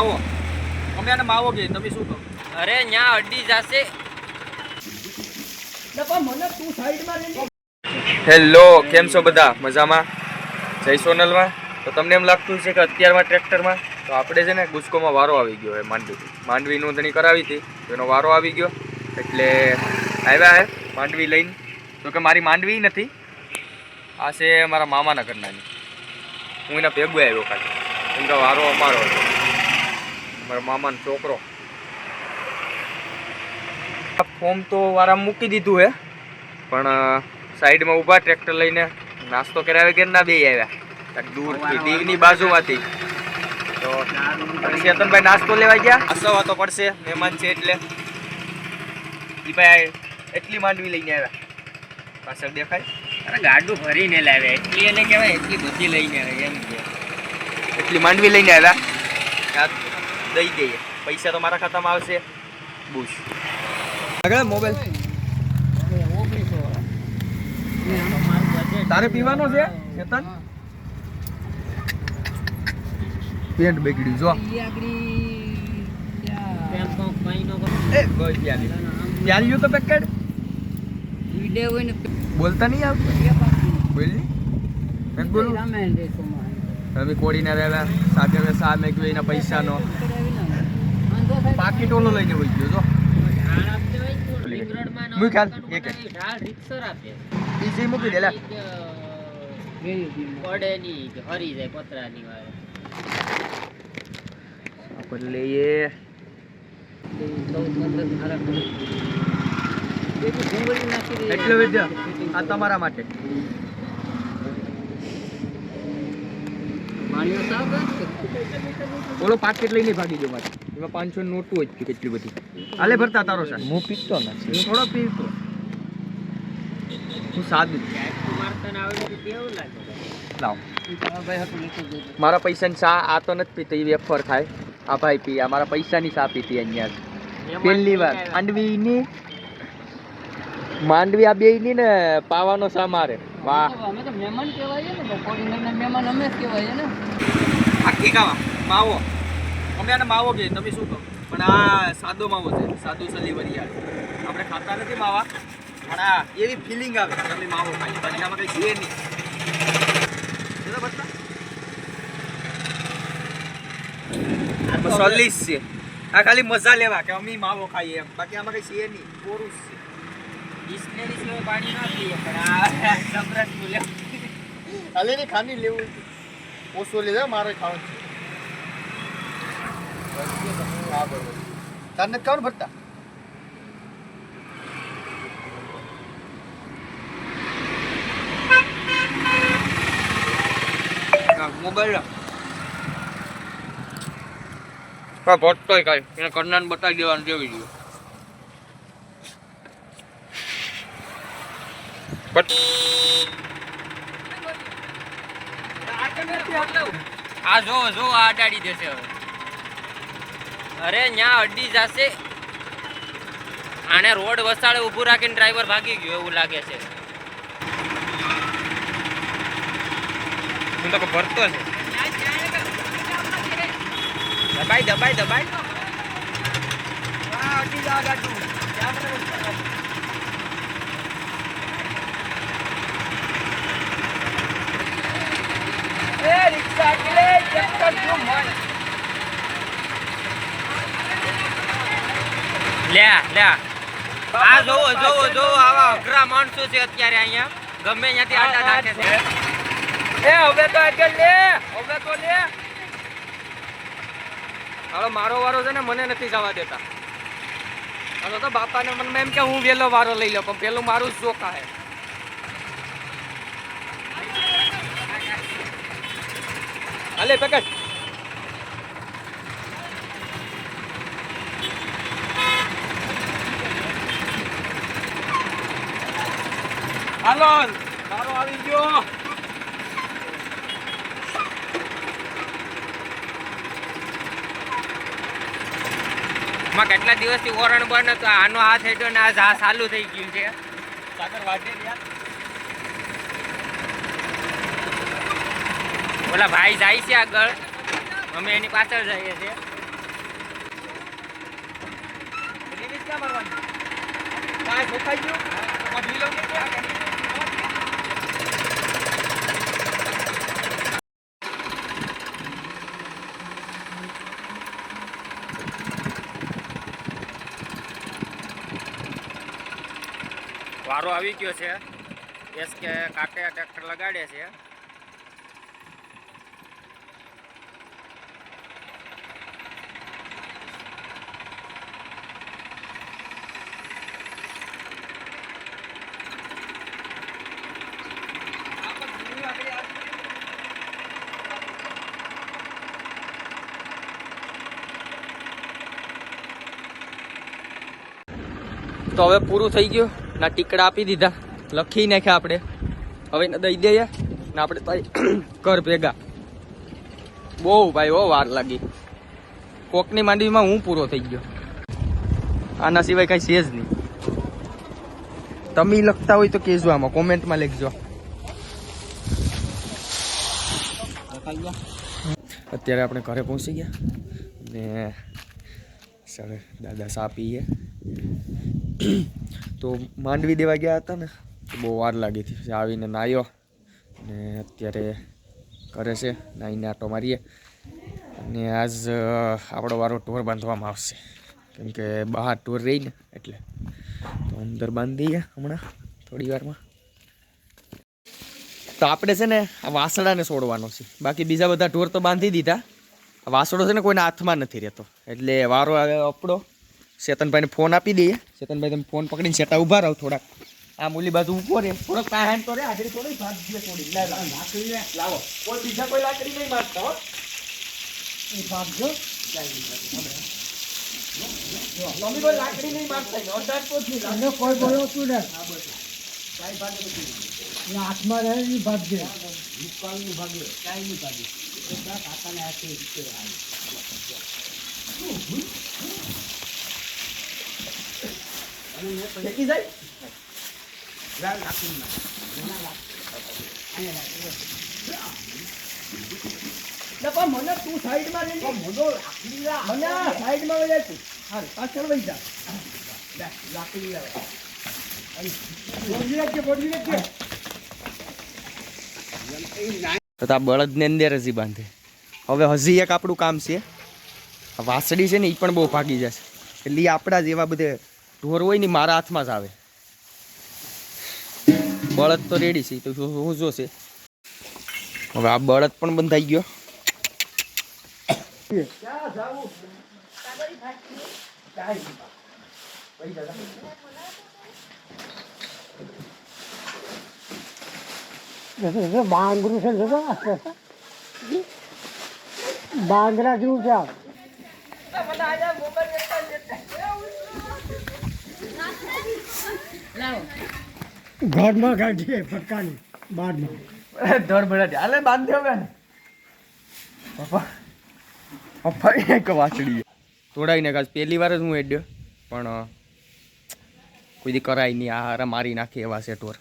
આવો. અમે આને માવો કે તમે શું કહો? અરે ન્યા અડી જાશે. હેલો કેમ છો બધા? મજામાં? જય સોનલમાં? તો તમને એમ લાગતું છે કે અત્યારમાં ટ્રેક્ટરમાં? તો આપણે છે ને ગુસ્કોમાં વારો આવી ગયો એ માંડવી માંડવી નોંધણી કરાવી હતી તો એનો વારો આવી ગયો. એટલે આવ્યા હે માંડવી લઈને. તો કે મારી માંડવી નથી. આ છે મારા મામાના ઘરનાની. હું એના ભેગું આવ્યો ખાલી કેમ કે વારો અમારો હતો. મારા મામાનો છોકરો. ફોર્મ તો વારા મૂકી દીધું હે. પણ સાઈડમાં ઊભા ટ્રેક્ટર લઈને નાસ્તો કરાવે કે ના બે આવ્યા? દૂરથી દીવની બાજુમાંથી. તો ચેતનભાઈ નાસ્તો લેવા ગયા? હસવા તો પડશે મહેમાન છે એટલે. ભાઈ એટલી માંડવી લઈને આવ્યા. પાછળ દેખાય? અરે ગાડું ભરીને લાવ્યા. એટલી એને કહેવાય એટલી બધી લઈને આવે એમ કે. એટલી માંડવી લઈને આવ્યા? દઈ દઈએ. પૈસા તો મારા ખાતામાં આવશે. બુશ. આગળ મોબાઈલ. તારે પીવાનો છે ચેતન પેન્ટ બગડ્યું જો. એ કોઈ પ્યાલી. પ્યાલ્યું તો પેકેટ બોલતા નહીં આવતું બોલી મેં બોલું. અમે કોડીને રહેલા સાથે હવે સા મેં એના પૈસાનો. પાકીટ ટોલો લઈને વહી ગયો જો મૂક હાલ, એક જ. બીજી મૂકી દે લે. પડે નહીં હરી જાય પતરાની વારે આપણે લઈએ. એટલો વિદ્યા આ તમારા માટે. ઓલો પાકેટ લઈને ભાગી ગયો મારે. એમાં પાંચસો નોટું જ છે કેટલી બધી. હાલે ભરતા તારો સાહેબ. હું પીતો નથી. હું થોડો પીતો હું સાદું. મારતા ના આવડે તો કેવું લાગે લાવ. મારા પૈસાની ચા આ તો નથી પીતી વેફર ખાય. આ ભાઈ પી આ મારા પૈસાની ચા પીતી અહીંયા પહેલી વાર. માંડવીની માંડવી આ બે ની ને પાવાનો સા મારે. વાહ. અમે તો મહેમાન કહેવાય ને બપોરી મહેમાન અમે જ કહેવાય ને. આખી ખાવા. માવો. અમે આને માવો કહીએ તમે શું કહો? પણ આ સાદો માવો છે સાદો સલીવરિયા આપણે ખાતા નથી માવા પણ આ એવી ફિલિંગ આવે તમે માવો ખાઈ બાકી આમાં કંઈ જોઈએ નહીં. સલીસ છે? આ ખાલી મજા લેવા કે અમે માવો ખાઈએ એમ. બાકી આમાં કંઈ છે નહીં. કોરું છે. ડિસ્ટનરી સિવાય પાણી ના પીએ પણ આ સબરસ બોલ્યો. ખાલી ખાની લેવું ઓછો લેજો મારે ખાવાનું છે. હા બરોબર તાર ભરતા મોબાઈલ હા ભરતોય કાંઈ. એને કરનાર બતાવી દેવાનું જેવી જોઈએ. આ જો જો આ અડાડી દેશે હવે. અરે ન્યા અડી જશે. આને રોડ વસાડે ઊભું રાખીને ડ્રાઈવર ભાગી ગયો એવું લાગે છે. હું તો ભરતો છે દબાઈ દબાઈ દબાઈ. લે લે. આ જોવો જોવો જોવો આવા અઘરા માણસો છે અત્યારે અહીંયા. ગમે ત્યાંથી આટા નાખે છે. એ હવે તો આગળ લે હવે તો લે. હાલો મારો વારો છે ને મને નથી જવા દેતા. હાલો તો બાપાને મને એમ કે હું વેલો વારો લઈ લો પણ પેલું મારું જ જોખા હે હાલે પકડ. હાલો મારો આવી ગયો. માં કેટલા દિવસથી ઓરણ બન હતો? આનો હાથ હેઠો ને આ ચાલુ થઈ ગયું છે. સાગર વાટે ગયા ઓલા ભાઈ જાય છે આગળ. અમે એની પાછળ જઈએ છીએ. વારો આવી ગયો છે. એસ કે કાંટે ટ્રેક્ટર લગાડે છે. તો હવે પૂરું થઈ ગયું ના ટીકડા આપી દીધા. લખી નાખ્યા આપણે. હવે એને દઈ દઈએ ને આપણે કર ભેગા. બહુ ભાઈ બહુ વાર લાગી. કોકની માંડવીમાં હું પૂરો થઈ ગયો. આના સિવાય કઈ છે જ નહીં. તમે લખતા હોય તો કહેજો આમાં, કોમેન્ટમાં લખજો. અત્યારે આપણે ઘરે પહોંચી ગયા. ને સર દાદા સા પીએ. તો માંડવી દેવા ગયા હતા ને, તો બહુ વાર લાગી હતી. આવીને નાહ્યો ને અત્યારે કરે છે નાહીને આટો મારીએ. અને આજ આપણો વારો ટોર બાંધવામાં આવશે. કેમ કે બહાર ટોર રહી ને એટલે. તો અંદર બાંધી દઈએ હમણાં થોડી વારમાં. તો આપણે છે ને આ વાસણાને છોડવાનો છે. બાકી બીજા બધા ટોર તો બાંધી દીધા. વાસણો છે ને કોઈના હાથમાં નથી રહેતો. એટલે વારો આપણો. ચેતનભાઈને ફોન આપી દઈએ. શેતનભાઈ તમે ફોન પકડીને સેટા ઊભા રહો થોડાક. આ મૂલી બાજુ ઊભો રે થોડોક પાહેન તો રે હાજરી થોડી ભાગ દે થોડી. લાકડી લાવો. કોઈ બીજા કોઈ લાકડી નહીં મારતા હો. એ ભાગ જો. મમ્મી કોઈ લાકડી નહીં મારતા ને તો છે નહીં કોઈ બોલ્યો તું ને? એ હાથમાં રહે એ ભાગજે ફેંકી જાય તું જા. આ બળદને અંદર હજી બાંધે હવે હજી એક આપણું કામ છે વાસડી છે ને એ પણ બહુ ભાગી જશે એટલે એ આપણા જેવા બધે ઢોર હોય ને મારા હાથમાં જ આવે. બળદ તો રેડી છે તો શું જોશે હવે આ બળદ પણ બંધાઈ ગયો. બાંગરું છે. બાંગરા જેવું છે ઘરમાં કાઢીએ ફટકાની બહારમાં ધર બળદ. હાલે બાંધે હવે પપ્પા પપ્પા એક વાસળી તોડાવીને કાજ પહેલી વાર જ હું એડ્યો પણ કોઈ દી કરાય નહીં. આ હારા મારી નાખે એવા છે ઢોર